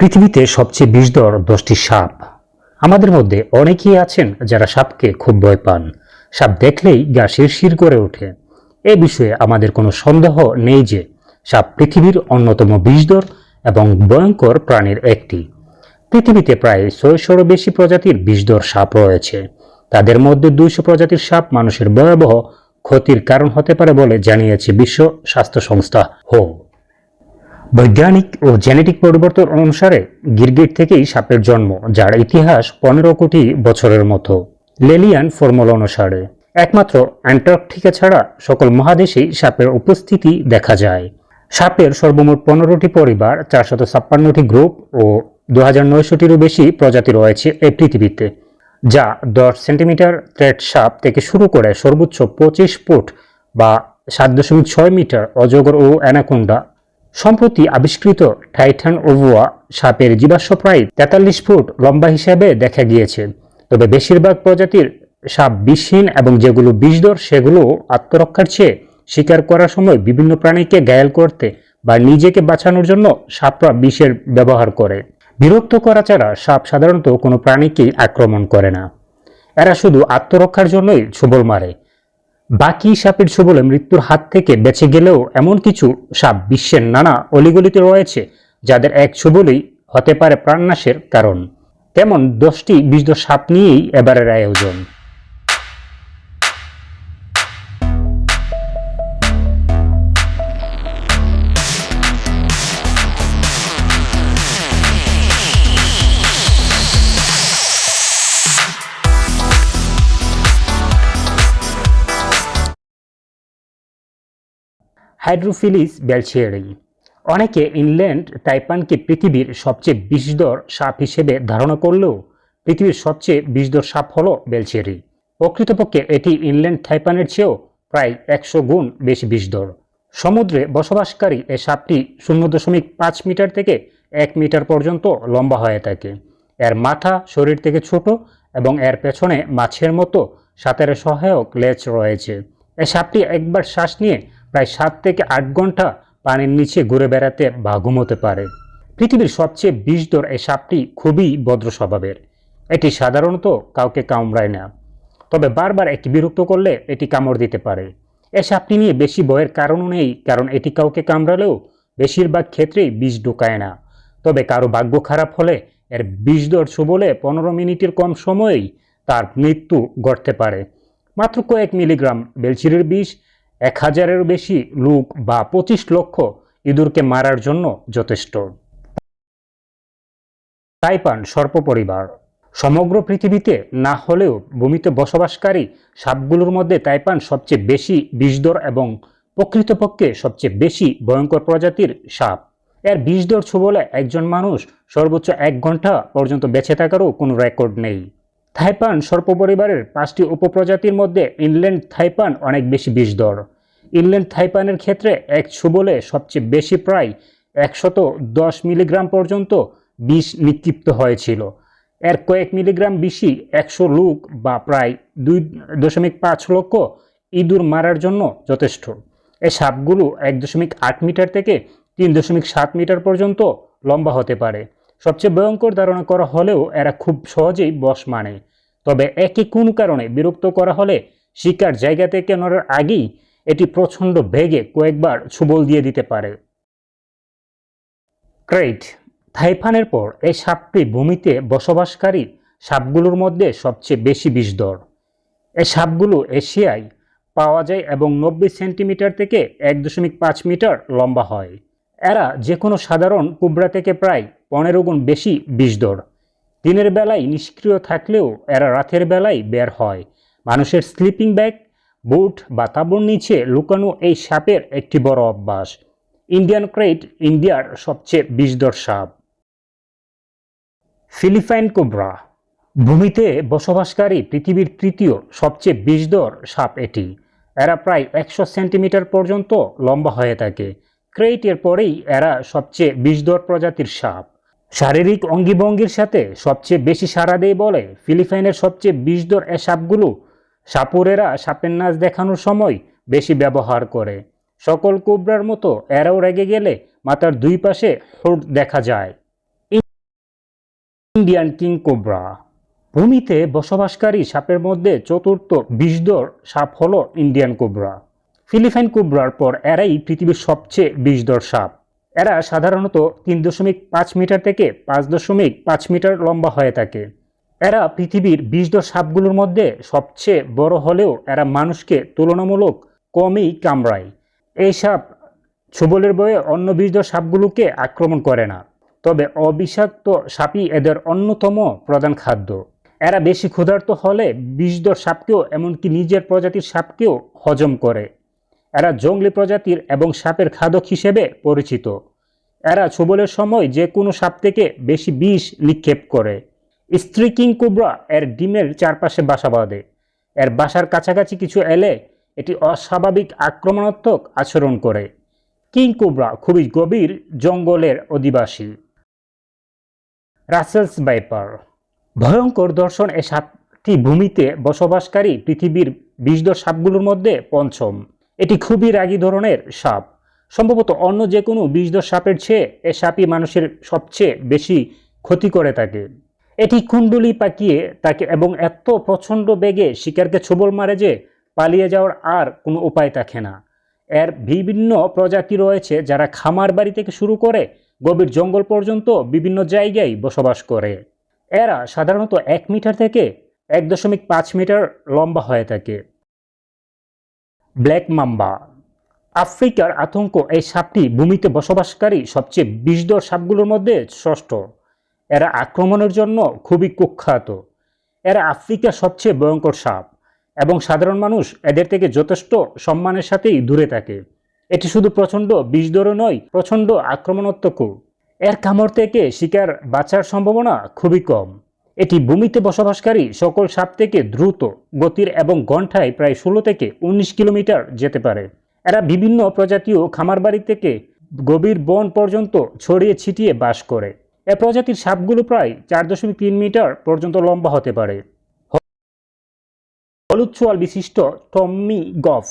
পৃথিবীতে সবচেয়ে বিষধর দশটি সাপ। আমাদের মধ্যে অনেকেই আছেন যারা সাপকে খুব ভয় পান। সাপ দেখলেই গা শিরশির করে ওঠে। এ বিষয়ে আমাদের কোনো সন্দেহ নেই যে সাপ পৃথিবীর অন্যতম বিষধর এবং ভয়ঙ্কর প্রাণীর একটি। পৃথিবীতে প্রায় ছয়শোরও বেশি প্রজাতির বিষধর সাপ রয়েছে। তাদের মধ্যে দুইশো প্রজাতির সাপ মানুষের ভয়াবহ ক্ষতির কারণ হতে পারে বলে জানিয়েছে বিশ্ব স্বাস্থ্য সংস্থা হো বৈজ্ঞানিক ও জেনেটিক পরিবর্তন অনুসারে গিরগিট থেকেই সাপের জন্ম, যার ইতিহাস পনেরো কোটি বছরের মতো। লেলিয়ান ফর্মুলা অনুসারে, একমাত্র অ্যান্টার্কটিকা ছাড়া সকল মহাদেশেই সাপের উপস্থিতি দেখা যায়। সাপের সর্বমোট পনেরোটি পরিবার, চারশত ছাপ্পান্নটি গ্রুপ ও দু হাজার নয়শোটিরও বেশি প্রজাতি রয়েছে এই পৃথিবীতে, যা দশ সেন্টিমিটার থ্রেড সাপ থেকে শুরু করে সর্বোচ্চ পঁচিশ ফুট বা সাত দশমিক ছয় মিটার অজগর ও অ্যানাকোন্ডা সম্প্রতি আবিষ্কৃত টাইটান ওভুয়া সাপের জীবাশ্ম প্রায় তেতাল্লিশ ফুট লম্বা হিসাবে দেখা গিয়েছে। তবে বেশিরভাগ প্রজাতির সাপ বিষহীন এবং যেগুলো বিষধর, সেগুলো আত্মরক্ষার চেয়ে শিকার করার সময় বিভিন্ন প্রাণীকে ঘায়াল করতে বা নিজেকে বাঁচানোর জন্য সাপরা বিষের ব্যবহার করে। বিরক্ত করা ছাড়া সাপ সাধারণত কোনো প্রাণীকেই আক্রমণ করে না। এরা শুধু আত্মরক্ষার জন্যই ছবল মারে। বাকি সাপের ছবলে মৃত্যুর হাত থেকে বেঁচে গেলেও এমন কিছু সাপ বিশ্বের নানা অলিগলিতে রয়েছে, যাদের এক ছবলেই হতে পারে প্রাণনাশের কারণ। তেমন দশটি বিষধর সাপ নিয়েই এবারের আয়োজন। হাইড্রোফিলিস বেলচিয়ারি অনেকে ইনল্যান্ড তাইপানকে পৃথিবীর সবচেয়ে বিষধর সাপ হিসেবে ধারণা করলেও পৃথিবীর সবচেয়ে বিষধর সাপ হল বেলচিয়ারি প্রকৃতপক্ষে এটি ইনল্যান্ড থাইপানের চেয়েও প্রায় একশো গুণ বেশি বিষধর। সমুদ্রে বসবাসকারী এ সাপটি শূন্য দশমিক পাঁচ মিটার থেকে এক মিটার পর্যন্ত লম্বা হয়ে থাকে। এর মাথা শরীর থেকে ছোট এবং এর পেছনে মাছের মতো সাঁতারের সহায়ক লেজ রয়েছে। এ সাপটি একবার শ্বাস নিয়ে প্রায় সাত থেকে আট ঘণ্টা পানির নিচে ঘুরে বেড়াতে বা ঘুমোতে পারে। পৃথিবীর সবচেয়ে বিষধর এই সাপটি খুবই ভদ্র স্বভাবের। এটি সাধারণত কাউকে কামড়ায় না। তবে বারবার এটি বিরক্ত করলে এটি কামড় দিতে পারে। এ সাপটি নিয়ে বেশি ভয়ের কারণও নেই, কারণ এটি কাউকে কামড়ালেও বেশিরভাগ ক্ষেত্রেই বিষ ঢোকায় না। তবে কারও ভাগ্য খারাপ হলে এর বিষধর বলে পনেরো মিনিটের কম সময়েই তার মৃত্যু ঘটতে পারে। মাত্র কয়েক মিলিগ্রাম বেলচিরের বিষ এক হাজারেরও বেশি লোক বা পঁচিশ লক্ষ ইঁদুরকে মারার জন্য যথেষ্ট। তাইপান সর্প পরিবার সমগ্র পৃথিবীতে না হলেও ভূমিতে বসবাসকারী সাপগুলোর মধ্যে তাইপান সবচেয়ে বেশি বিষধর এবং প্রকৃতপক্ষে সবচেয়ে বেশি ভয়ঙ্কর প্রজাতির সাপ। এর বিষধর ছোবলে একজন মানুষ সর্বোচ্চ এক ঘণ্টা পর্যন্ত বেঁচে থাকারও কোনো রেকর্ড নেই। থাইপান সর্পপরিবারের পাঁচটি উপপ্রজাতির মধ্যে ইনল্যান্ড থাইপান অনেক বেশি বিষধর। ইনল্যান্ড থাইপানের ক্ষেত্রে এক ছুবলে সবচেয়ে বেশি প্রায় একশত দশ মিলিগ্রাম পর্যন্ত বিষ নিক্ষিপ্ত হয়েছিল। এর কয়েক মিলিগ্রাম বিষই একশো লোক বা প্রায় দুই দশমিক পাঁচ লক্ষ ইঁদুর মারার জন্য যথেষ্ট। এই সাপগুলো এক দশমিক আট মিটার থেকে তিন দশমিক সাত মিটার পর্যন্ত লম্বা হতে পারে। সবচেয়ে ভয়ঙ্কর ধারণা করা হলেও এরা খুব সহজেই বশ মানে। তবে একই কোন কারণে বিরক্ত করা হলে শিকার জায়গা থেকে নড়ার আগেই এটি প্রচণ্ড বেগে কয়েকবার ছুবল দিয়ে দিতে পারে। ক্রেট থাইফানের পর এই সাপটি ভূমিতে বসবাসকারী সাপগুলোর মধ্যে সবচেয়ে বেশি বিষধর এই সাপগুলো এশিয়ায় পাওয়া যায় এবং নব্বই সেন্টিমিটার থেকে এক দশমিক পাঁচ মিটার লম্বা হয়। এরা যে কোনো সাধারণ কুবরা থেকে প্রায় পনেরো গুণ বেশি বিষধর দিনের বেলায় নিষ্ক্রিয় থাকলেও এরা রাতের বেলায় বের হয়। মানুষের স্লিপিং ব্যাগ বুট বা তাঁবুর নিচে লুকানো এই সাপের একটি বড় অভ্যাস। ইন্ডিয়ান ক্রেট ইন্ডিয়ার সবচেয়ে বিষধর সাপ। ফিলিপাইন কোবরা ভূমিতে বসবাসকারী পৃথিবীর তৃতীয় সবচেয়ে বিষধর সাপ এটি। এরা প্রায় একশো সেন্টিমিটার পর্যন্ত লম্বা হয়ে থাকে। ক্রেট এর পরেই এরা সবচেয়ে বিষধর প্রজাতির সাপ। শারীরিক অঙ্গিভঙ্গির সাথে সবচেয়ে বেশি সাড়া দেয় বলে ফিলিপাইনের সবচেয়ে বিষধর এ সাপগুলো সাপুরেরা সাপের নাচ দেখানোর সময় বেশি ব্যবহার করে। সকল কোবরার মতো এরাও রেগে গেলে মাথার দুই পাশে ঠোঁট দেখা যায়। Indian king cobra. ভূমিতে বসবাসকারী সাপের মধ্যে চতুর্থ বিষধর সাপ হল ইন্ডিয়ান কোবরা। ফিলিপাইন কোবরার পর এরাই পৃথিবীর সবচেয়ে বিষধর সাপ। এরা সাধারণত তিন দশমিক পাঁচ মিটার থেকে পাঁচ দশমিক পাঁচ মিটার লম্বা হয়ে থাকে। এরা পৃথিবীর বিষধর সাপগুলোর মধ্যে সবচেয়ে বড় হলেও এরা মানুষকে তুলনামূলক কমই কামড়ায়। এই সাপ ছুবলের বয়ে অন্য বিষধর সাপগুলোকে আক্রমণ করে না। তবে অবিষাক্ত সাপই এদের অন্যতম প্রধান খাদ্য। এরা বেশি ক্ষুধার্ত হলে বিষধর সাপকেও এমনকি নিজের প্রজাতির সাপকেও হজম করে। এরা জঙ্গলি প্রজাতির এবং সাপের খাদক হিসেবে পরিচিত। এরা ছুবলের সময় যে কোনো সাপ থেকে বেশি বিষ নিক্ষেপ করে। স্ত্রী কিং কোবরা এর ডিমের চারপাশে বাসা বাঁধে। এর বাসার কাছাকাছি কিছু এলে এটি অস্বাভাবিক আক্রমণাত্মক আচরণ করে। কিং কোবরা খুবই গভীর জঙ্গলের অধিবাসী। রাসেলস বাইপার ভয়ঙ্কর দর্শন এ সাপটি ভূমিতে বসবাসকারী পৃথিবীর বিষধর সাপগুলোর মধ্যে পঞ্চম। এটি খুবই রাগী ধরনের সাপ। সম্ভবত অন্য যে কোনো বিষধর সাপের চেয়ে এ সাপই মানুষের সবচেয়ে বেশি ক্ষতি করে থাকে এটি কুণ্ডলি পাকিয়ে তাকে এবং এত প্রচণ্ড বেগে শিকারকে ছোবল মারে যে পালিয়ে যাওয়ার আর কোনো উপায় থাকে না। এর বিভিন্ন প্রজাতি রয়েছে যারা খামার বাড়ি থেকে শুরু করে গভীর জঙ্গল পর্যন্ত বিভিন্ন জায়গায় বসবাস করে। এরা সাধারণত এক মিটার থেকে এক দশমিক পাঁচ মিটার লম্বা হয়ে থাকে। Black mamba. আফ্রিকার আতঙ্ক এই সাপটি ভূমিতে বসবাসকারী সবচেয়ে বিষধর সাপগুলোর মধ্যে ষষ্ঠ। এরা আক্রমণের জন্য খুবই কুখ্যাত। এরা আফ্রিকার সবচেয়ে ভয়ঙ্কর সাপ এবং সাধারণ মানুষ এদের থেকে যথেষ্ট সম্মানের সাথেই দূরে থাকে। এটি শুধু প্রচণ্ড বিষধরও নয়, প্রচণ্ড আক্রমণাত্মকও। এর কামড় থেকে শিকার বাঁচার সম্ভাবনা খুবই কম। এটি ভূমিতে বসবাসকারী সকল সাপ থেকে দ্রুত গতির এবং ঘন্টায় প্রায় ষোলো থেকে উনিশ কিলোমিটার যেতে পারে। এরা বিভিন্ন প্রজাতীয় খামারবাড়ি থেকে গভীর বন পর্যন্ত ছড়িয়ে ছিটিয়ে বাস করে। এ প্রজাতির সাপগুলো প্রায় চার দশমিক তিন মিটার পর্যন্ত লম্বা হতে পারে। হলুদ চোয়াল বিশিষ্ট টম্মি গফ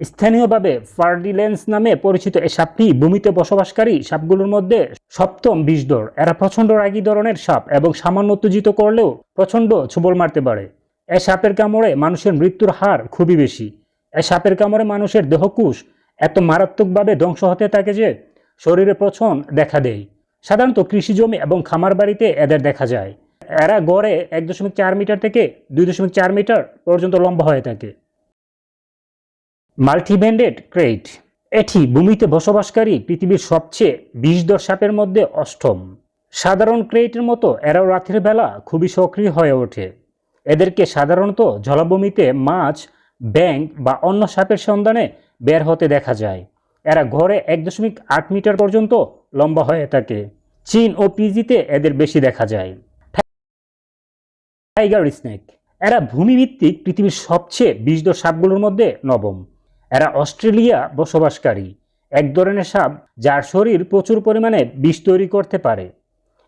স্থানীয়ভাবে ফার্ডিলেন্স নামে পরিচিত এই সাপটি ভূমিতে বসবাসকারী সাপগুলোর মধ্যে সপ্তম বিষধর এরা প্রচণ্ড রাগী ধরনের সাপ এবং সামান্য উত্তেজিত করলেও প্রচণ্ড ছুবল মারতে পারে। এ সাপের কামড়ে মানুষের মৃত্যুর হার খুবই বেশি। এ সাপের কামড়ে মানুষের দেহকুশ এত মারাত্মকভাবে ধ্বংস হতে থাকে যে শরীরে প্রচন দেখা দেয়। সাধারণত কৃষি জমি এবং খামার বাড়িতে এদের দেখা যায়। এরা গড়ে এক দশমিক চার মিটার থেকে দুই দশমিক চার মিটার পর্যন্ত লম্বা হয়ে থাকে। মাল্টিব্যান্ডেড ক্রেট এটি ভূমিতে বসবাসকারী পৃথিবীর সবচেয়ে বিষধর সাপের মধ্যে অষ্টম। সাধারণ ক্রেটের মতো এরাও রাতের বেলা খুবই সক্রিয় হয়ে ওঠে। এদেরকে সাধারণত জলাভূমিতে মাছ ব্যাং বা অন্য সাপের সন্ধানে বের হতে দেখা যায়। এরা ঘরে এক দশমিক আট মিটার পর্যন্ত লম্বা হয়ে থাকে। চীন ও পিজিতে এদের বেশি দেখা যায়। Tiger snake. এরা ভূমিভিত্তিক পৃথিবীর সবচেয়ে বিষধর সাপগুলোর মধ্যে নবম। এরা অস্ট্রেলিয়া বসবাসকারী। এক ধরনের সাপ যার শরীর প্রচুর পরিমাণে বিষ তৈরি করতে পারে।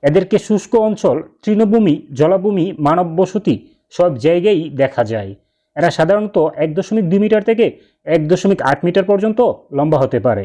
এদেরকে শুষ্ক অঞ্চল, তৃণভূমি, জলাভূমি মানব বসতি সব জায়গায় দেখা যায়। এরা সাধারণত এক দশমিক দুই মিটার থেকে এক দশমিক আট মিটার পর্যন্ত লম্বা হতে পারে।